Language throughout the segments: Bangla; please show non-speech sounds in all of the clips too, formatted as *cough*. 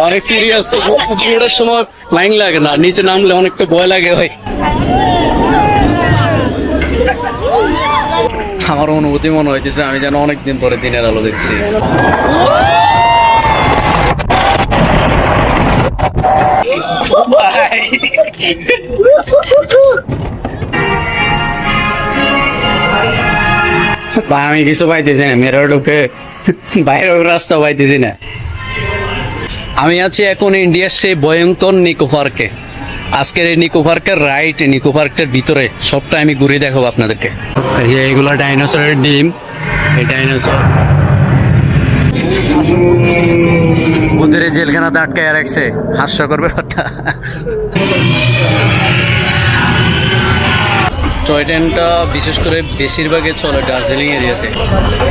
অনেক সিরিয়াস পুরোটার সময় লাইন লাগে না, নিচে নামলে অনেকটা ভয় লাগে ভাই। আমার অনুভূতি মনে আমি যেন অনেকদিন পরে দিনের আলো দেখছি। ভাই, আমি কিছু পাইতেছি না মেয়েরা ঢুকে বাইরের রাস্তা পাইতেছি না। আমি আছি এখন ইন্ডিয়ার সেই ভয়ঙ্কর নিকো পার্কে। আজকের এই নিকো পার্কের রাইট নিকো পার্কের ভিতরে সবটা আমি ঘুরে দেখাবো আপনাদেরকে। এই যে এগুলো ডাইনোসরের ডিম। এই ডাইনোসর। এই জেলখানাতে আটকায় রাখছে। হাস্যকর ব্যাপারটা। টয় ট্রেনটা বিশেষ করে বেশিরভাগই চলে দার্জিলিং এরিয়াতে।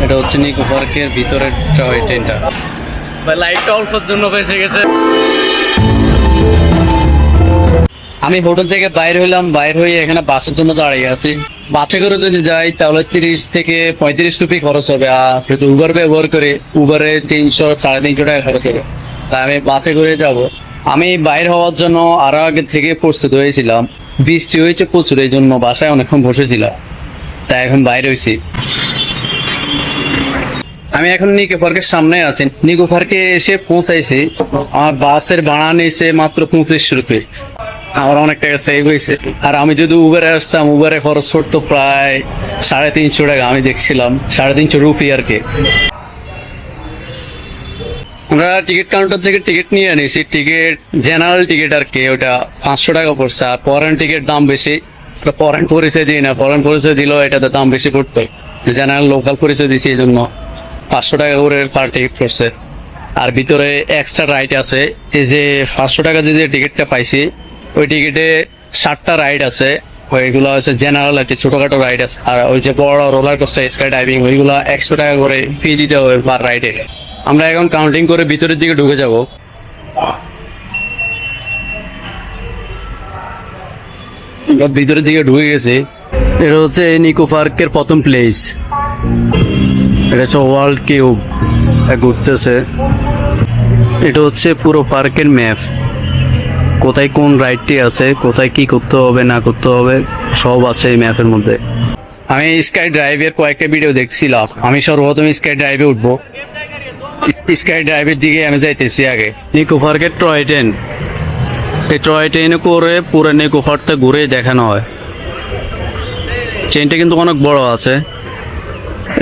এটা হচ্ছে নিকো পার্কের ভিতরের টয় ট্রেনটা আমি হোটেল থেকে বাইরে হইলাম, বাইরে হয়ে এখানে বাসের জন্য দাঁড়িয়ে আছি। বাসে করে যদি যাই, তাহলে তিরিশ থেকে পঁয়ত্রিশ রুপি খরচ হবে। আর যদি উবার ব্যবহার করে উবারে তিনশো, সাড়ে তিনশো টাকা খরচ হবে। তাই আমি বাসে করে যাব। আমি বাইর হওয়ার জন্য আরও আগে থেকে প্রস্তুত হয়েছিলাম। বৃষ্টি হয়েছে প্রচুর, এই জন্য বাসায় অনেকক্ষণ বসেছিলাম। তাই এখন বাইরে হয়েছি আমি এখন নিকো পার্কের সামনে আছি। নিকো পার্কে এসে পৌঁছাইছি। আমার বাসের ভাড়া নিয়েছে মাত্র পঁচিশ রুপি। আমার অনেক টাকা সেভ হয়েছে। আর আমি যদি উবারে আসতাম উবারে খরচ পড়তো প্রায় সাড়ে তিনশো টাকা। আমি দেখছিলাম, সাড়ে তিনশো রুপি আর কি। আমরা টিকিট কাউন্টার থেকে টিকিট নিয়ে আনিছি টিকিট জেনারেল টিকিট আর কি, ওটা পাঁচশো টাকা পড়ছে। আর ফরেন টিকিট দাম বেশি। ফরেন পরিচয় দিই না। ফরেন পরিচয় দিলেও এটাতে দাম বেশি পড়তো। জেনারেল লোকাল পরিচয় দিছি এই জন্য। পাঁচশো টাকা করে পার টিকিট করছে আর ভিতরে এক্সট্রা রাইড আছে। এই যে পাঁচশো টাকা যে যে টিকিটটা পাইছি, ওই টিকিটে ষাটটা রাইড আছে। ওইগুলো হচ্ছে জেনারেল আর কি, ছোটখাটো রাইড আছে। আর ওই যে বড় রোলার কোস্টার স্কাই ডাইভিং ওইগুলো একশো টাকা করে ফি দিতে হবে পার রাইডে আমরা এখন কাউন্টিং করে ভিতরের দিকে ঢুকে যাব। ভিতরের দিকে ঢুকে গেছি। এটা হচ্ছে নিকো পার্কের প্রথম প্লেস এটা হচ্ছে ওয়ার্ল্ড কিউব ঘুরতেছে। এটা হচ্ছে পুরো পার্কের ম্যাপ। কোথায় কোন রাইডটি আছে, কোথায় কি করতে হবে, না করতে হবে, সব আছে এই ম্যাপের মধ্যে। আমি স্কাই ড্রাইভের কয়েকটা ভিডিও দেখছিলাম। আমি সর্বপ্রথম স্কাই ড্রাইভে উঠবো। স্কাই ড্রাইভের দিকে আমি যাইতেছি আগে। নিকো পার্কের টয় ট্রেন এই টয় ট্রেনে করে পুরো নিকো পার্কটা ঘুরে দেখানো হয়। ট্রেনটা কিন্তু অনেক বড় আছে।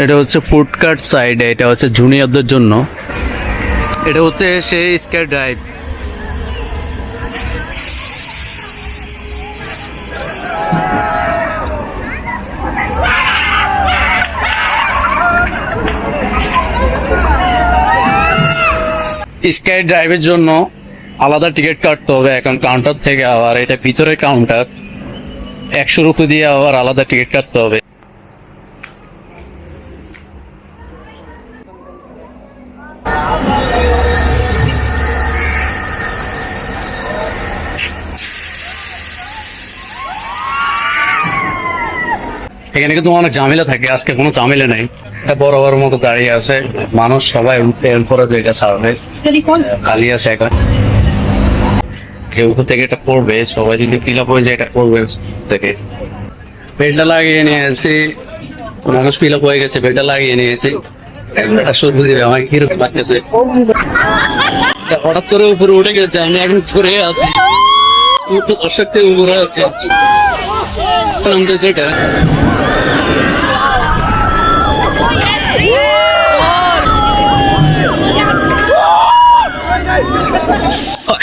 এটা হচ্ছে ফুডকার্ট সাইড, এটা হচ্ছে জুনিয়রদের জন্য। এটা হচ্ছে সেই স্কাই ড্রাইভ। স্কাই ড্রাইভের জন্য আলাদা টিকিট কাটতে হবে এখন কাউন্টার থেকে, আবার এটা ভিতরে কাউন্টার। একশো রুপি দিয়ে আবার আলাদা টিকিট কাটতে হবে। এখানে কিন্তু অনেক ঝামেলা থাকে? আজকে কোনো ঝামেলা নাই। বড় বড় মতো দাঁড়িয়ে আছে। মানুষ সবাই এরপরে যে এটা ছাড়বে। খালি আছে এখন যে উপর থেকে এটা পড়বে সবাই যদি ফিল আপ হয়ে যায় এটা পড়বে থেকে। বেলটা লাগিয়ে নিয়েছি। মানুষ ফিল আপ হয়ে গেছে বেলটা লাগিয়ে নিয়েছি। শুরু দিবে আমাকে কীরকম লাগতেছে? হঠাৎ করে উপরে উঠে গেছে আমি এখন ঘুরে আছি। দর্শক থেকে উপরে আছে। নামতেছে এটা।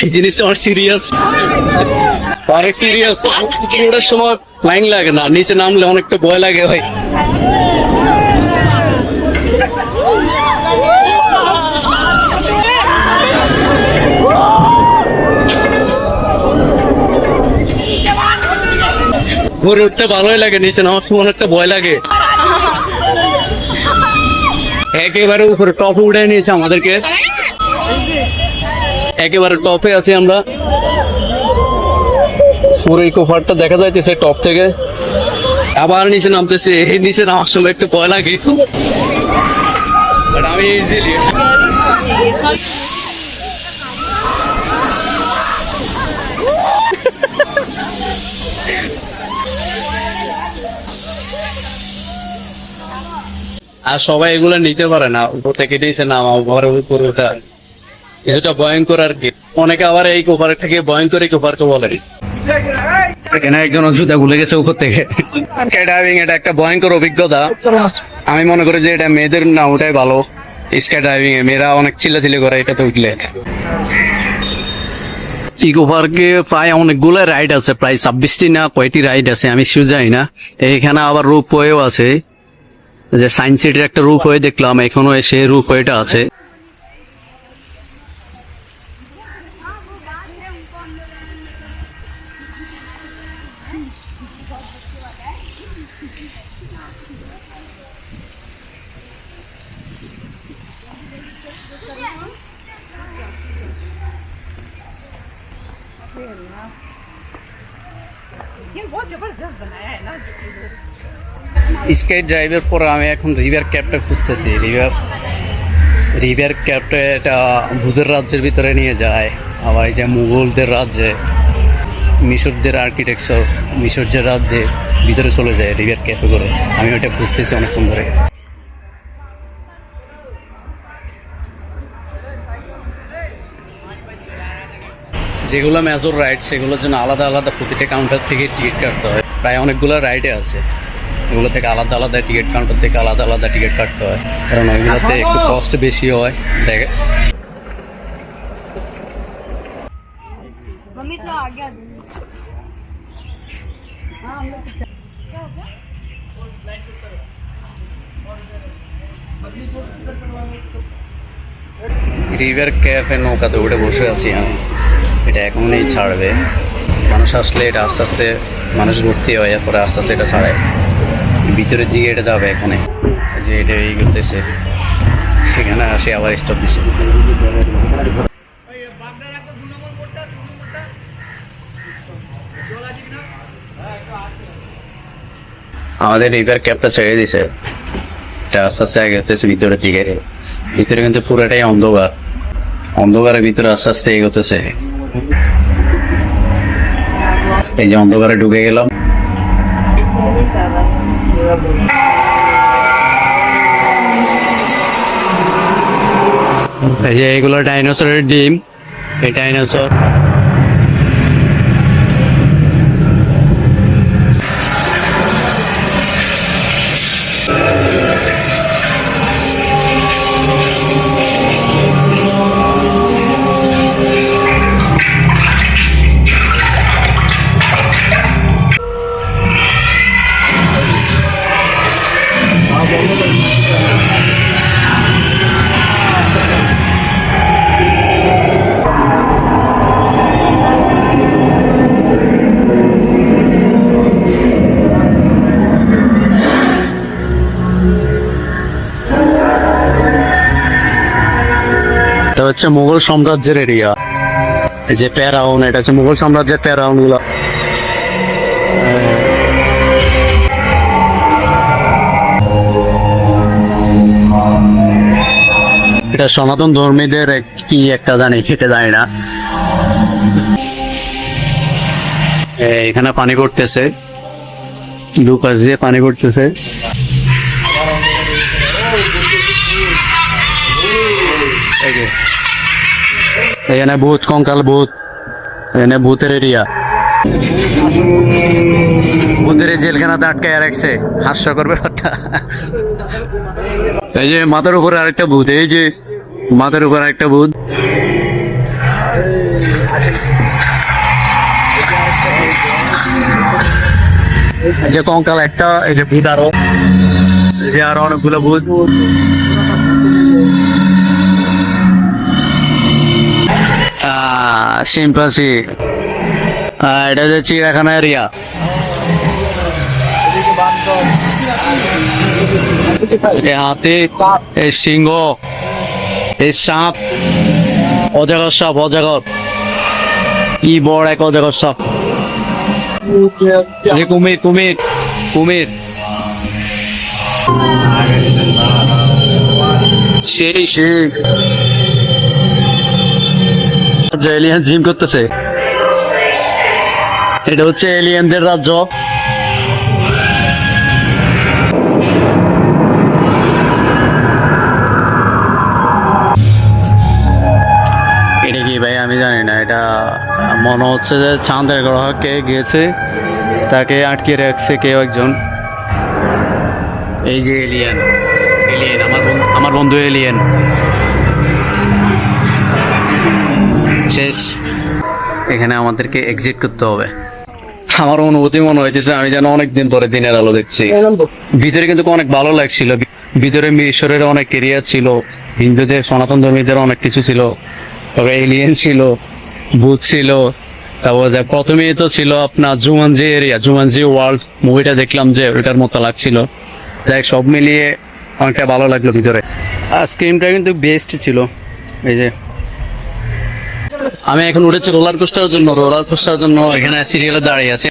এই জিনিসটা আমার সিরিয়াস অনেক সিরিয়াস পুরোটার সময় লাইন লাগে না, নিচে নামলে অনেকটা ভয় লাগে ভাই। ঘুরে উঠতে ভালোই লাগে, নিচে নামার সময় অনেকটা ভয় লাগে। একেবারে উপরে টপ উঠে নিয়েছে আমাদেরকে। একেবারে টপে আছি আমরা। পুরো এই কোফারটা দেখা যাইতেছে টপ থেকে। আবার নিচে নামতেছে। এই নিচে নামার সময় একটু ভয় লাগে। আর সবাই এগুলো নিতে পারে না। উপর থেকে দিয়েছে না আমার ঘরে উপর ওটা কিছুটা ভয়ঙ্কর আর কি। অনেকে আবার এই কোপার থেকে ভয়ঙ্কর এই কোপারকে বলে। এখানে একজন জুতা ভুলে গেছে উপর থেকে? স্কাইডাইভিং এটা একটা ভয়ঙ্কর অভিজ্ঞতা। আমি মনে করি যে এটা মেয়েদের না ওটাই ভালো। স্কাই ড্রাইভিং এ মেয়েরা অনেক চিল্লাচিল্লি করে এটাতে উঠলে। ইকো পার্কে প্রায় অনেকগুলো রাইড আছে প্রায় ছাব্বিশটি না কয়টি রাইড আছে আমি শিউ যাই না। এইখানে আবার রূপ ওয়েও আছে। যে সায়েন্স সিটির একটা রূপ হয়ে দেখলাম এখনও সেই রূপ ওয়েটা আছে। স্কাই ড্রাইভের পর আমি এখন রিভার ক্যাবটা খুঁজতেছি। রিভার রিভার ক্যাবটা এটা ভূতের রাজ্যের ভিতরে নিয়ে যায়। আবার এই যে মুঘলদের রাজ্যে, মিশরদের আর্কিটেকচার মিশরদের রাজ্যে ভিতরে চলে যায় রিভার ক্যাফে করে। আমি ওটা খুঁজতেছি অনেকক্ষণ ধরে। যেগুলো মেজর রাইড সেগুলোর জন্য আলাদা আলাদা প্রতিটা কাউন্টার থেকে টিকিট কাটতে হয়। প্রায় অনেকগুলো রাইডে আছে। এগুলো থেকে আলাদা আলাদা টিকিট কাউন্টার থেকে আলাদা আলাদা টিকিট কাটতে হয়। কারণ ওইগুলোতে একটু কস্ট বেশি হয় দেখে। রিভার ক্যাফে নৌকাতে উঠে বসে আছি আমি। এটা এখনই ছাড়বে। মানুষ আসলে এটা আস্তে আস্তে মানুষ ভর্তি হয় এরপরে আস্তে আস্তে এটা ছাড়ায়। ভিতরের দিকে এটা যাবে এখানে। যে এটা এই করতেছে। এখানে আসে আবার স্টপ দিছে। আমাদের রিভার ক্যাবটা ছেড়ে দিছে। এটা আস্তে আস্তে আগে হতেছে ভিতরের দিকে। ভিতরে কিন্তু পুরোটাই অন্ধকার। অন্ধকারের ভিতরে আস্তে আস্তে এগোতেছে। এই যে অন্ধকারে ঢুকে গেলাম। এই যে এগুলো ডাইনোসরের ডিম। এই ডাইনোসর হচ্ছে মুঘল সাম্রাজ্যের এরিয়া। এই যে প্যারাউন এটা হচ্ছে মুঘল সাম্রাজ্যের প্যারাউনগুলো এটা সনাতন ধর্মীদের কি একটা জানি, খেতে জানি না। এখানে পানি পড়তেছে। দু পাশ দিয়ে পানি পড়তেছে। যে। এখানে ভূত, কঙ্কাল ভূত। এখানে ভূতের এরিয়া। ভূতের জেলখানাতে আটকায় রাখছে। হাস্যকর ব্যাপারটা। এই যে মাথার উপরে আরেকটা ভূত, এই যে মাথার উপর আরেকটা ভূত। যে কঙ্কাল একটা, এই যে ভূত আরও। এই যে আরও অনেকগুলো ভূত। সিম্পাসি এটা হচ্ছে চিড়াখানা এরিয়া হাতি এই সিংহ এই সাপ, অজাগর সাপ, অজাগর। কি বড় এক অজাগর সাপ। কুমির কুমির কুমির। সেই সেই। যে এলিয়ান জিম করতেছে। এটা হচ্ছে এলিয়েনদের রাজ্য। এটা কি ভাই আমি জানি না এটা মনে হচ্ছে যে চাঁদের গ্রহকে গিয়েছে তাকে আটকে রাখছে কেউ একজন। এই যে এলিয়েন এলিয়েন আমার আমার বন্ধু এলিয়েন শেষ। এখানে আমাদেরকে এক্সিট করতে হবে। আমার অনুভূতি মনে হইতেছে আমি যেন অনেকদিন পরে দিনের আলো দেখছি। ভিতরে কিন্তু অনেক ভালো লাগছিল। ভিতরে মিশরের অনেক কেরিয়ার ছিল হিন্দুদের সনাতন ধর্মীদের অনেক কিছু ছিল। তবে এলিয়েন ছিল ভূত ছিল। তারপর প্রথমেই তো ছিল আপনার জুমানজি এরিয়া জুমানজি ওয়ার্ল্ড মুভিটা দেখলাম যে ওইটার মতো লাগছিল। যাই সব মিলিয়ে অনেকটা ভালো লাগল ভিতরে। আইসক্রিমটা কিন্তু বেস্ট ছিল। এই যে আমি এখন উঠেছি রোলার কোস্টার জন্য রোলার কোস্টার জন্য এখানে সিরিয়ালে দাঁড়িয়ে আছে।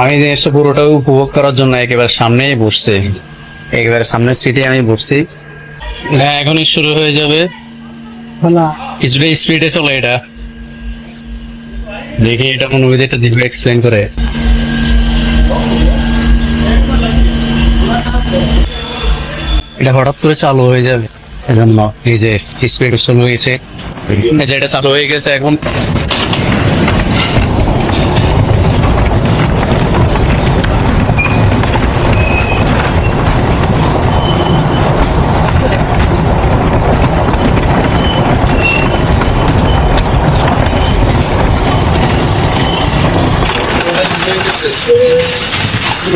আমি জিনিসটা পুরোটা উপভোগ করার জন্য একেবারে সামনেই বসছি। একেবারে সামনের সিটে আমি বসছি। এটা এখনই শুরু হয়ে যাবে। কিছুটা স্পিডে চলে এটা। দেখি এটা কোন এটা দিবে এক্সপ্লেন করে। এটা হঠাৎ করে চালু হয়ে যাবে। এজন্য এই যে স্পিড শুরু হয়েছে। এই এটা চালু হয়ে গেছে এখন।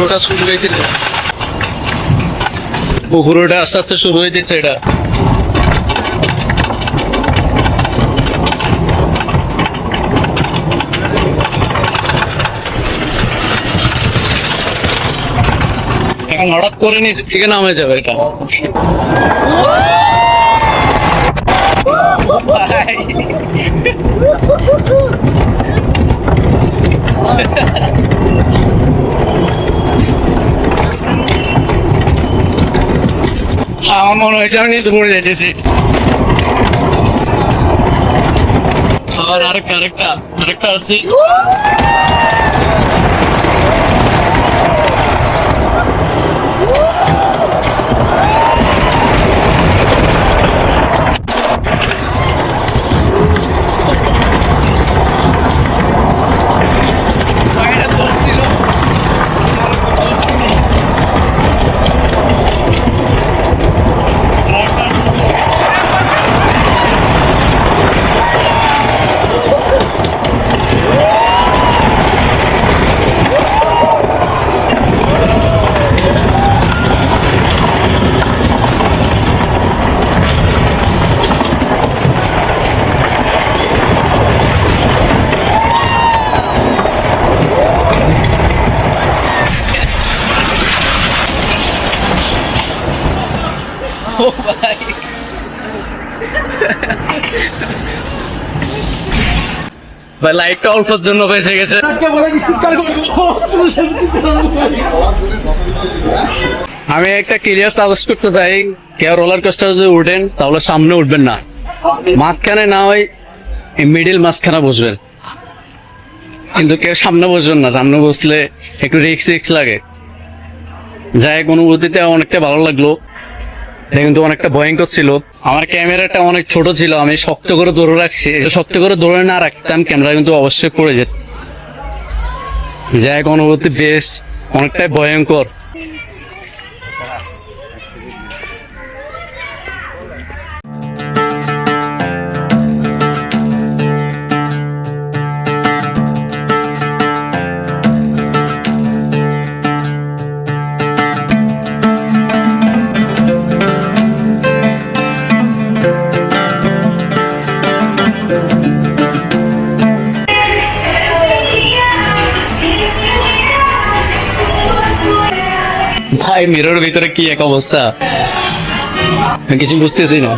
পুরোটা শুরু হয়ে গেছে পুকুরোটা আস্তে আস্তে শুরু হয়ে গেছে এটা। হঠাৎ করে নিচে থেকে নামে যাবে এটা। আমার মনে হয়েছে আমি নিচে পড়ে যাইতেছি। আবার আরেকটা আরেকটা আরেকটা আসছি ভাই, লাইটটা জন্য বেঁচে গেছে। আমি একটা ক্লিয়ার সাজেস্ট করতে চাই, কেউ রোলার কোস্টার যদি উঠেন, তাহলে সামনে উঠবেন না। মাঝখানে না হয় মিডিল মাঝখানে বসবেন। কিন্তু কেউ সামনে বসবেন না, সামনে বসলে একটু রিক্স রিক্স লাগে। যাই হোক, অনুভূতিতে অনেকটা ভালো লাগল। এটা কিন্তু অনেকটা ভয়ঙ্কর ছিল। আমার ক্যামেরাটা অনেক ছোট ছিল, আমি শক্ত করে দৌড়ে রাখছি। শক্ত করে দৌড়ে না রাখতাম ক্যামেরা কিন্তু অবশ্যই পড়ে যেত। যাই অনুভূতি বেস্ট অনেকটাই ভয়ঙ্কর। ভাই মিরর ভিতরে কি এক অবস্থা কিছু বুঝতেছি না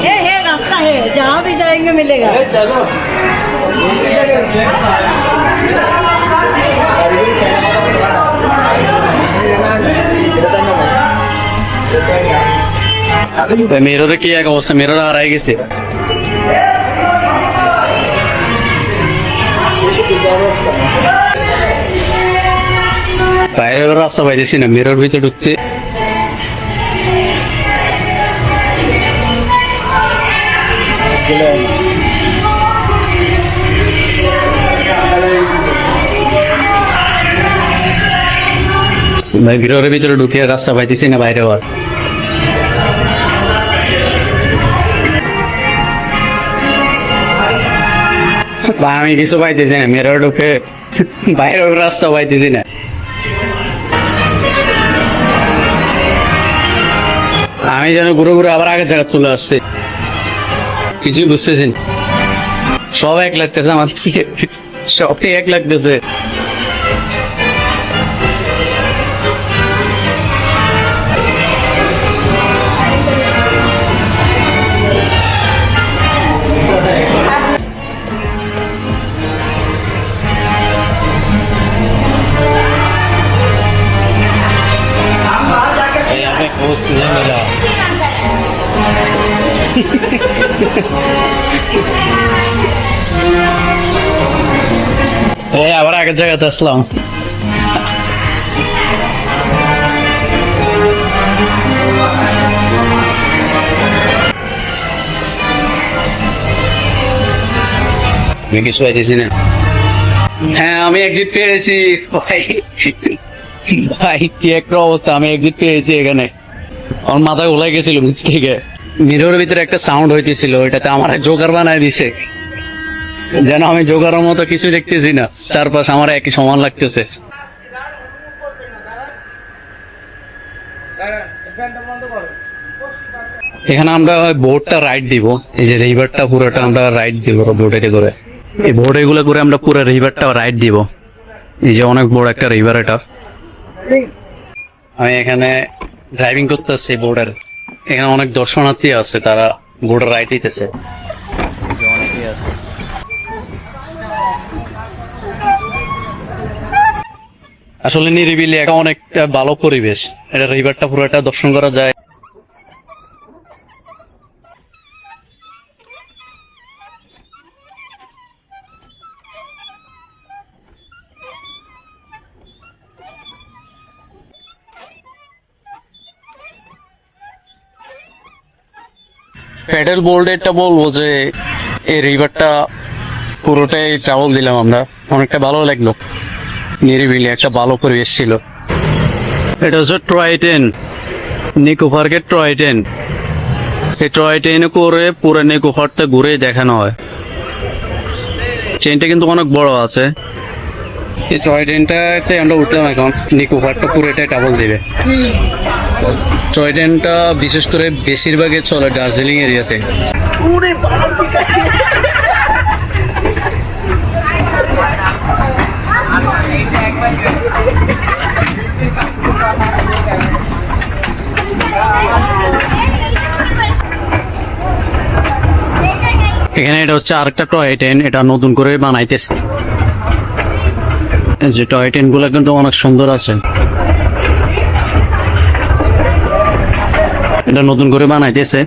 है है रास्ता है जहाँ भी जाएँगे मिलेगा चलो মেয়েরও কি এক অবস্থা? মেয়েরা হারাই গেছে। বাইরে রাস্তা পাইতেছি না মেয়ের ভিতরে ঢুকছে ভিতরে ঢুকে রাস্তা পাইতেছি না, বাইরে হওয়ার। ভাই আমি কিছু পাইতেছি না, মেয়েরা ঢুকে বাইরে রাস্তা পাইতেছি না আমি যেন ঘুরে ঘুরে আবার আগে জায়গা চলে আসছি কিছুই বুঝতেছি। সব এক লাগতেছে আমার। সবই এক লাগতেছে এই আবার আগের জায়গাতে আসলাম আমি কিছু পাইতেছি না হ্যাঁ আমি এক্সিট পেয়েছি। ভাই *laughs* ভাই কি একটা অবস্থা আমি এক্সিট পেয়েছি এখানে। আমার মাথায় গোলাই গেছিল নিচ থেকে। মিরোর ভিতরে একটা সাউন্ড হইতেছিল, ওইটাতে আমার জোকার বানায় দিছে। যেন আমি জোকারের মতো কিছু দেখতেছি না, চারপাশ আমার একই সমান লাগতেছে। এখানে আমরা বোর্ডটা রাইড দিব। এই যে রিভারটা পুরোটা আমরা রাইড দিব বোর্ডে করে। এই বোর্ড এগুলো করে আমরা পুরো রিভারটা রাইড দিব। এই যে অনেক বড় একটা রিভার এটা। আমি এখানে ড্রাইভিং করতেছে বোর্ডের এখানে অনেক দর্শনার্থী আছে, তারা বোর্ডের রাইড দিতেছে আসলে নিরিবিলি একটা অনেকটা ভালো পরিবেশ। এটা রিভারটা একটা দর্শন করা যায়। প্যাডেল বোর্ডেরটা বলব যে, এই রিভারটা পুরোটাই ট্রাভেল দিলাম আমরা। অনেকটা ভালো লাগল। নিরিবিলি একটা ভালো পরিবেশ ছিল। এটা হচ্ছে টয় ট্রেন নিকো পার্কের টয় ট্রেন এই টয় ট্রেনে করে পুরো নিকো পার্কটা ঘুরে দেখানো হয়। ট্রেনটা কিন্তু অনেক বড় আছে। এই টয় ট্রেনটাতে আমরা উঠলাম এখন। নিকো পার্কটা পুরোটাই ট্রাভেল দিবে। টয় ট্রেনটা বিশেষ করে বেশিরভাগই চলে দার্জিলিং এরিয়াতে। এখানে এটা হচ্ছে আরেকটা টয় ট্রেন এটা নতুন করে বানাইতেছে। যে টয় ট্রেনগুলো কিন্তু অনেক সুন্দর আছে। এটা নতুন করে বানাইতেছে।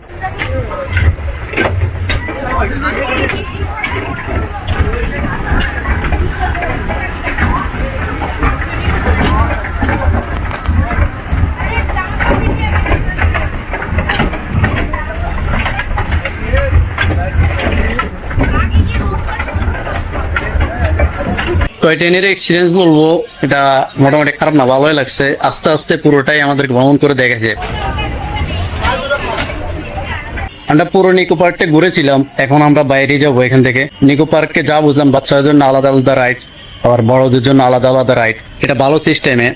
টয় ট্রেনের এক্সপিরিয়েন্স বলব, এটা মোটামুটি খারাপ না, ভালোই লাগছে। আস্তে আস্তে পুরোটাই আমাদেরকে ভ্রমণ করে দেখেছে আমরা পুরো নিকো পার্কটা ঘুরেছিলাম, এখন আমরা বাইরে যাব এখান থেকে। নিকো পার্কে যা বুঝলাম, বাচ্চাদের জন্য আলাদা আলাদা রাইড আবার বড়দের জন্য আলাদা আলাদা রাইড এটা ভালো সিস্টেমে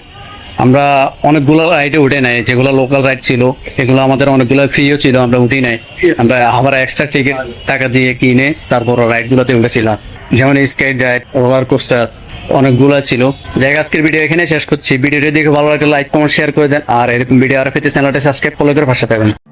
আমরা অনেকগুলো রাইডে উঠে নাই, যেগুলো লোকাল রাইড ছিল, এগুলো আমাদের অনেকগুলো ফ্রিও ছিল, আমরা উঠি নাই। আমরা আবার এক্সট্রা টিকিট টাকা দিয়ে কিনে তারপর রাইড গুলোতে উঠেছিলাম। যেমন স্কাই ড্রাইভ রোলার কোস্টার অনেকগুলো ছিল। যাই আজকের ভিডিও এখানে শেষ করছি। ভিডিওটি দেখে ভালো লাগলে লাইক কমেন্ট শেয়ার করে দেন। আর এরকম ভিডিও আর পেতে চ্যানেলটা সাবস্ক্রাইব করে ভাষা পাবেন